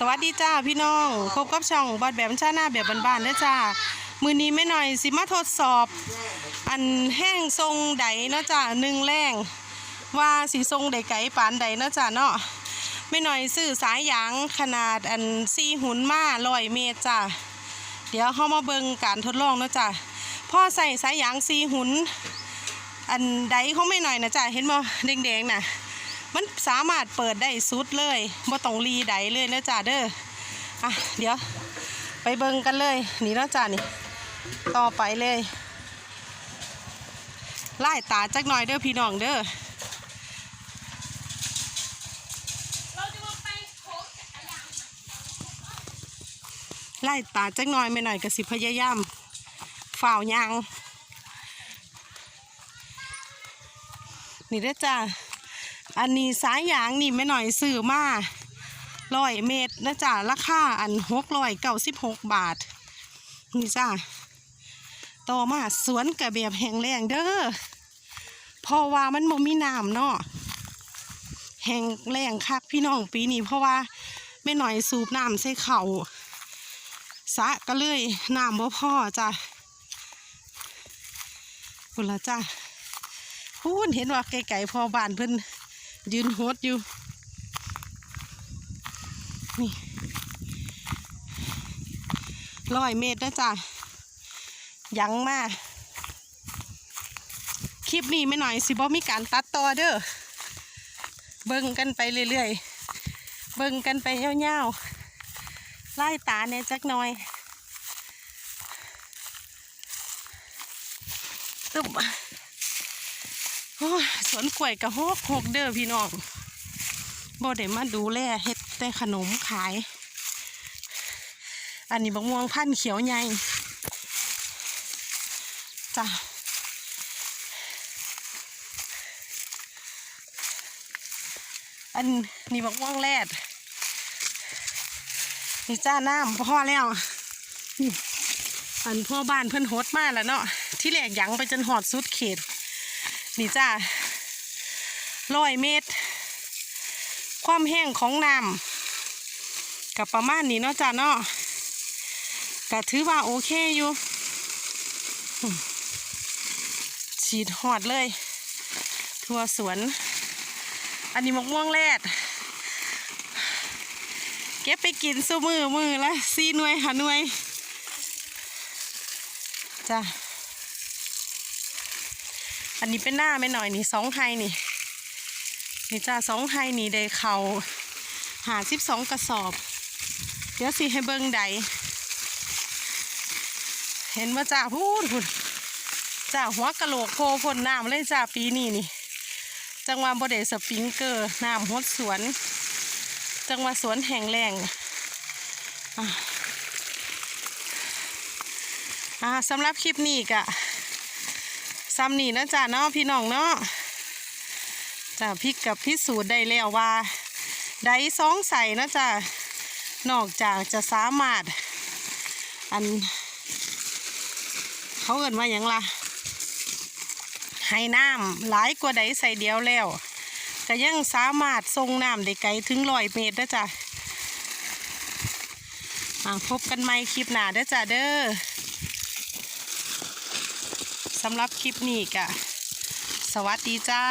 สวัสดีจ้าพี่น้องพบกับช่องบอดแบบชาหน้าแบบบ้านๆเด้อจ้ามือนี้ไม่หน่อยสิมาทดสอบ อันแห้งทรงใดเนาะจ้าหนึ่งแรงว่าสีทรงใดไก่ปานใดเนาะจ้าเนาะไม่หน่อยซื้อสายยางขนาดอันซีหุ่นมาลอยเมตรจ้าเดี๋ยวเข้ามาเบิ่งการทดลองเนาะจ้าพ่อใส่สายยางซีหุ่นอันใดเขาไม่หน่อยนะจ้าเห็นบ่แดงๆน่ะ มันสามารถเปิดได้สุดเลยบ่ต้องรีใดเลยนะจ้าเด้ออะเดี๋ยว ไปเบิ่งกันเลยนี่นะจ้านี่ ต่อไปเลยไล่ตาจักหน่อยเด้อพี่น้องเด้อไล่ตาจักหน่อยไม่หน่อยก็สิพยายามฝ่าวยางนี่เด้อจ้า อันนี้สายยางนี่ไม่หน่อยซื้อมาร้อยเมตรนะจ๊ะราคาอันหกร้อยเก้าสิบหกบาท นี่จ้าต่อมาสวนกับแบบแห้งแรงเด้อเพราะว่ามันบ่มีน้ำเนาะแห้งแรงคักพี่น้องปีนี้เพราะว่าไม่หน่อยสูบน้ำใส่เข่าสะก็เลยน้ำบ่พ่อจ้ะคุละจ้าพูนเห็นว่าไก่ๆพอบานเพิ่น ยืนโฮดอยู่ นี่ร้อยเมตรนะจ๊ะยังมากคลิปนี้ไม่หน่อยสิบ่มีการตัดต่อเด้อเบิ่งกันไปเรื่อยๆ เบิ่งกันไปยาวๆไล่ตาเนี่ยจักหน่อยตึบ โอ้สวนกล้วยกระหกหกเด้อพี่น้องบ่ได้มาดูแลเฮ็ดแต่ขนมขาย อันนี้บักม่วงพันเขียวใหญ่จ้ะอันนี้บักม่วงแรดนี่จ้าน้ำพ่อแล้วนี่อันพ่อบ้านเพิ่นโฮดมาแล้วเนาะที่แรกหยังไปจนหอดสุดเขต นี่จ้าร้อยเมตร ความแห้งของน้ำกับประมาณนี้เนาะจ้าเนาะก็ถือว่าโอเคอยู่ ฉีดหอดเลย ทั่วสวน อันนี้มะม่วงแรดเก็บไปกินสู้มือมือละสี่หน่วยหาหน่วยจ้า อันนี้เป็นหน้าไม่หน่อยนี่สองไฮนี่ นี่จ้าสองไฮนี่ได้เขาหาสิบสองกระสอบ เดี๋ยวสิให้เบิ้งใด เห็นว่าจ้าพูดพูดจ้าหัวกะโหลกโพพ่นน้ำเลยจ้าปีนี้นี่ จังหวะบไดสปริงเกอร์น้ำหดสวน จังหวะสวนแห้งแรงอะอ่าสำหรับคลิปนี้กะ ซ้ำนี่นะจ๊ะเนาะพี่น้องเนาะจ้ะพี่กับพิสูจน์ได้แล้วว่าได้สองใส่นะจ๊ะนอกจากจะสามารถ อัน เขาเอินว่าอย่างละให้น้ำหลายกว่าใดใส่เดียวแล้วก็ยังสามารถทรงน้ำได้ไกลถึงร้อยเมตรนะจ๊ะพบกันใหม่คลิปหน้าเด้อจ้ะเด้อ สำหรับคลิปนี้กะสวัสดีจ้า